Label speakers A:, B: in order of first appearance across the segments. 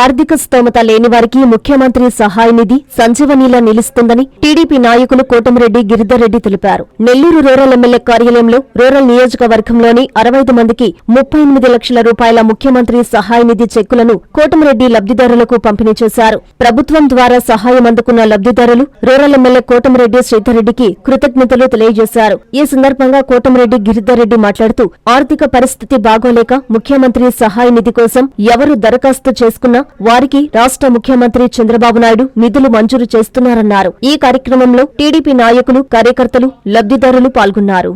A: ఆర్థిక స్తోమత లేని వారికి ముఖ్యమంత్రి సహాయ నిధి సంజీవనిలా నిలుస్తుందని టీడీపీ నాయకులు కోటమిరెడ్డి గిరిధర్రెడ్డి తెలిపారు. నెల్లూరు రూరల్ ఎమ్మెల్యే కార్యాలయంలో రూరల్ నియోజకవర్గంలోని అరవై ఐదు మందికి ముప్పై ఎనిమిది లక్షల రూపాయల ముఖ్యమంత్రి సహాయ నిధి చెక్కులను కోటమిరెడ్డి లబ్దిదారులకు పంపిణీ చేశారు. ప్రభుత్వం ద్వారా సహాయం అందుకున్న లబ్దిదారులు రూరల్ ఎమ్మెల్యే కోటమిరెడ్డి శ్రీధర్రెడ్డికి కృతజ్ఞతలు తెలియజేశారు. ఈ సందర్భంగా కోటమిరెడ్డి గిరిధర్రెడ్డి మాట్లాడుతూ ఆర్థిక పరిస్థితి బాగోలేక ముఖ్యమంత్రి సహాయ నిధి కోసం ఎవరు దరఖాస్తు చేసుకున్నా వారికి రాష్ట్ర ముఖ్యమంత్రి చంద్రబాబు నాయుడు నిధులు మంజూరు చేస్తున్నారన్నారు. ఈ కార్యక్రమంలో టీడీపీ నాయకులు కార్యకర్తలు లబ్దిదారులు పాల్గొన్నారు.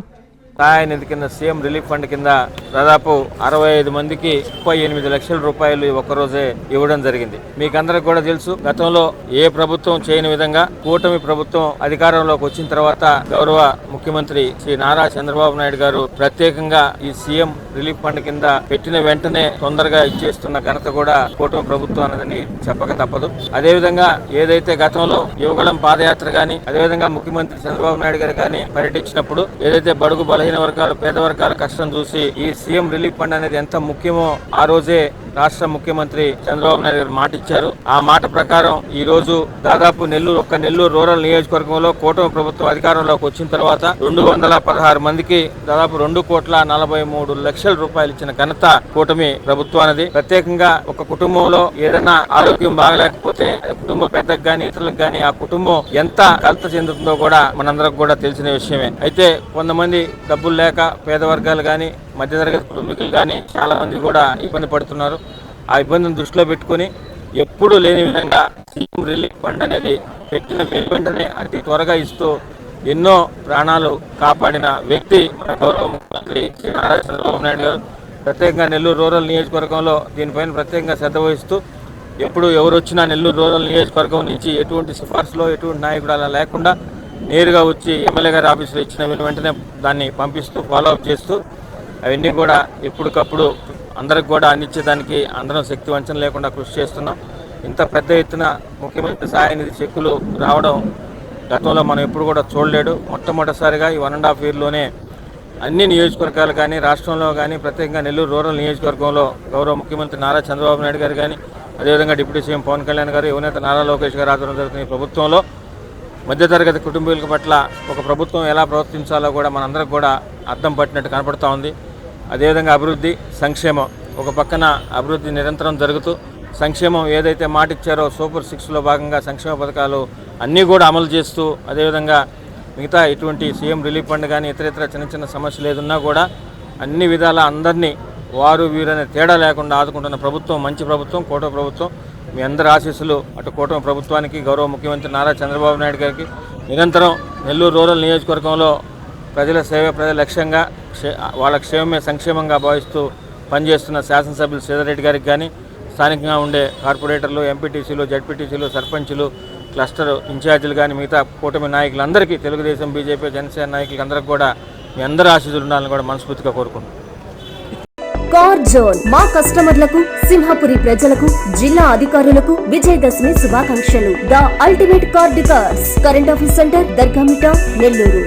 B: సహాయ నిధి కింద సీఎం రిలీఫ్ ఫండ్ కింద దాదాపు అరవై ఐదు మందికి ముప్పై ఎనిమిది లక్షల రూపాయలు ఈ ఒక్కరోజే ఇవ్వడం జరిగింది. మీకు అందరికి కూడా తెలుసు గతంలో ఏ ప్రభుత్వం చేయని విధంగా కూటమి ప్రభుత్వం అధికారంలోకి వచ్చిన తర్వాత గౌరవ ముఖ్యమంత్రి శ్రీ నారా చంద్రబాబు నాయుడు గారు ప్రత్యేకంగా ఈ సీఎం రిలీఫ్ ఫండ్ కింద పెట్టిన వెంటనే తొందరగా ఇచ్చేస్తున్న ఘనత కూడా కూటమి ప్రభుత్వం అన్నదని చెప్పక తప్పదు. అదేవిధంగా ఏదైతే గతంలో యువగళం పాదయాత్ర కానీ అదేవిధంగా ముఖ్యమంత్రి చంద్రబాబు నాయుడు గారు కానీ పర్యటించినప్పుడు ఏదైతే బడుగు బలహీన వర్గాలు పేద వర్గాల కష్టం చూసి ఈ సీఎం రిలీఫ్ ఫండ్ అనేది ఎంత ముఖ్యమో ఆ రోజే రాష్ట్ర ముఖ్యమంత్రి చంద్రబాబు నాయుడు గారు మాట ఇచ్చారు. ఆ మాట ప్రకారం ఈ రోజు దాదాపు నెల్లూరు ఒక్క నెల్లూరు రూరల్ నియోజకవర్గంలో కూటమి ప్రభుత్వం అధికారంలోకి వచ్చిన తర్వాత రెండు వందల పదహారు మందికి దాదాపు రెండు కోట్ల నలభై మూడు లక్షల రూపాయలు ఇచ్చిన ఘనత కూటమి ప్రభుత్వానికి ప్రత్యేకంగా ఒక కుటుంబంలో ఏదైనా ఆరోగ్యం బాగలేకపోతే కుటుంబ పెద్దకు గాని ఇతరులకు గాని ఆ కుటుంబం ఎంత కలత చెందుతుందో కూడా మనందరికి కూడా తెలిసిన విషయమే. అయితే కొంతమంది డబ్బులు లేక పేద వర్గాలు గాని మధ్యతరగతి కుటుంబీకులు కానీ చాలామంది కూడా ఇబ్బంది పడుతున్నారు. ఆ ఇబ్బందిని దృష్టిలో పెట్టుకొని ఎప్పుడూ లేని విధంగా సీఎం రిలీఫ్ ఫండ్ అనేది పెట్టిన వెంటనే అతి త్వరగా ఇస్తూ ఎన్నో ప్రాణాలు కాపాడిన వ్యక్తి మన గౌరవ ముఖ్యమంత్రి శ్రీ నారా చంద్రబాబు నాయుడు గారు. ప్రత్యేకంగా నెల్లూరు రూరల్ నియోజకవర్గంలో దీనిపైన ప్రత్యేకంగా శ్రద్ధ వహిస్తూ ఎప్పుడు ఎవరు వచ్చినా నెల్లూరు రూరల్ నియోజకవర్గం నుంచి ఎటువంటి సిఫార్సులో ఎటువంటి నాయకుడు అలా లేకుండా నేరుగా వచ్చి ఎమ్మెల్యే గారి ఆఫీసులో ఇచ్చిన వెంటనే దాన్ని పంపిస్తూ ఫాలో అప్ చేస్తూ అవన్నీ కూడా ఎప్పటికప్పుడు అందరికి కూడా అందించేదానికి అందరం శక్తి వంచన లేకుండా కృషి చేస్తున్నాం. ఇంత పెద్ద ఎత్తున ముఖ్యమంత్రి సాయనిధి చెక్కులు రావడం గతంలో మనం ఎప్పుడు కూడా చూడలేడు మొట్టమొదటిసారిగా ఈ వన్ అండ్ హాఫ్ ఇయర్లోనే అన్ని నియోజకవర్గాలు కానీ రాష్ట్రంలో కానీ ప్రత్యేకంగా నెల్లూరు రూరల్ నియోజకవర్గంలో గౌరవ ముఖ్యమంత్రి నారా చంద్రబాబు నాయుడు గారు కానీ అదేవిధంగా డిప్యూటీ సీఎం పవన్ కళ్యాణ్ గారు యువనేత నారా లోకేష్ గారు ఆధ్వర్యంలో జరుగుతున్న ఈ ప్రభుత్వంలో మధ్యతరగతి కుటుంబీకుల పట్ల ఒక ప్రభుత్వం ఎలా ప్రవర్తించాలో కూడా మనందరికి కూడా అర్థం పట్టినట్టు కనపడుతూ ఉంది. అదేవిధంగా అభివృద్ధి సంక్షేమం. ఒక పక్కన అభివృద్ధి నిరంతరం జరుగుతూ సంక్షేమం ఏదైతే మాట ఇచ్చారో సూపర్ సిక్స్లో భాగంగా సంక్షేమ పథకాలు అన్నీ కూడా అమలు చేస్తూ అదేవిధంగా మిగతా ఇటువంటి సీఎం రిలీఫ్ ఫండ్ కానీ ఇతర ఇతర చిన్న చిన్న సమస్యలు ఏదున్నా కూడా అన్ని విధాల అందరినీ వారు వీరనే తేడా లేకుండా ఆదుకుంటున్న ప్రభుత్వం మంచి ప్రభుత్వం కోట ప్రభుత్వం. మీ అందరి ఆశీస్సులు అటు కూటమి ప్రభుత్వానికి గౌరవ ముఖ్యమంత్రి నారా చంద్రబాబు నాయుడు గారికి. నిరంతరం నెల్లూరు రూరల్ నియోజకవర్గంలో ప్రజల సేవ ప్రజల లక్ష్యంగా క్షే- వాళ్ళ క్షేమమే సంక్షేమంగా భావిస్తూ పనిచేస్తున్న శాసనసభ్యులు శ్రీధర్ గారికి కానీ స్థానికంగా ఉండే కార్పొరేటర్లు ఎంపీటీసీలు జడ్పీటీసీలు సర్పంచులు క్లస్టర్ ఇన్ఛార్జీలు కానీ మిగతా కూటమి నాయకులందరికీ తెలుగుదేశం బీజేపీ జనసేన నాయకులందరికీ కూడా మీ అందరి ఆశీస్సులు ఉండాలని కూడా మనస్ఫూర్తిగా కోరుకుంటున్నాను
A: కార్ జోన్. మా కస్టమర్లకు సింహపురి ప్రజలకు జిల్లా అధికారులకు విజయదశమి శుభాకాంక్షలు. The ultimate car decors current office centre Dargamitta Nellore.